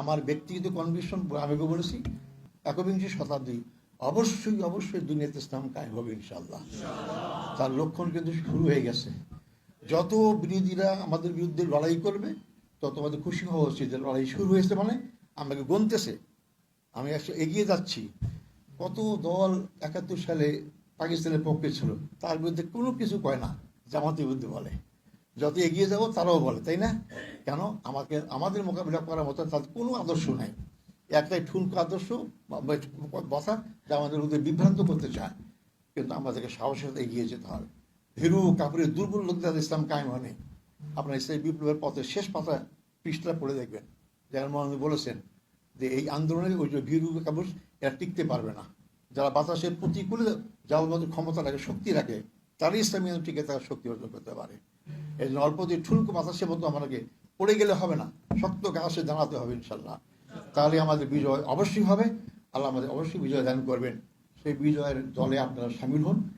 আমার ব্যক্তিগত কনভিকশন আমি বলেছি, একবিংশ শতাব্দী, অবশ্যই অবশ্যই দুনিয়াতে ইসলাম কায়েম হবে ইনশাল্লাহ তার লক্ষণ কিন্তু শুরু হয়ে গেছে। যত বিরোধীরা আমাদের বিরুদ্ধে লড়াই করবে, তত আমাদের খুশি হওয়া উচিত। যে লড়াই শুরু হয়েছে মানে আমাকে গনতেছে। আমি আসলে এগিয়ে যাচ্ছি। কত দল একাত্তর সালে পাকিস্তানের পক্ষে ছিল, তার বিরুদ্ধে কোনো কিছু কয় না, জামাতের বিরুদ্ধে বলে। যত এগিয়ে যাব, তারাও বলে, তাই না? কেন? আমাকে, আমাদের মোকাবিলা করার মতো তাদের কোনো আদর্শ নাই। একটাই ঠুনকো আদর্শ বসা, যা আমাদের ওদের বিভ্রান্ত করতে চায়। কিন্তু আমাদেরকে সাহসের সাথে এগিয়ে যেতে হবে। ভীরু কাপড়ের দুর্বল লোকদের ইসলাম কায়েম হয়নি। আপনার ইসলাম বিপ্লবের পথে শেষ পাতা পৃষ্ঠা পড়ে দেখবেন। যেমন মহানবী বলেছেন যে, এই আন্দোলনে ওই যে ভীরু কাপুর, এরা টিকতে পারবে না। যারা বাতাসের প্রতিকূলে যাওয়ার মতো ক্ষমতা রাখে শক্তি রাখে, তারাই ইসলামী টিকে তারা শক্তি অর্জন করতে পারে। এই দিয়ে ঠুনকো বাতাসের মতো আমাদেরকে পড়ে গেলে হবে না। শক্ত গাছে দাঁড়াতে হবে ইনশাল্লাহ। তাহলে আমাদের বিজয় অবশ্যই হবে। আল্লাহ আমাদের অবশ্যই বিজয় দান করবেন। সেই বিজয়ের দলে আপনারা সামিল হন।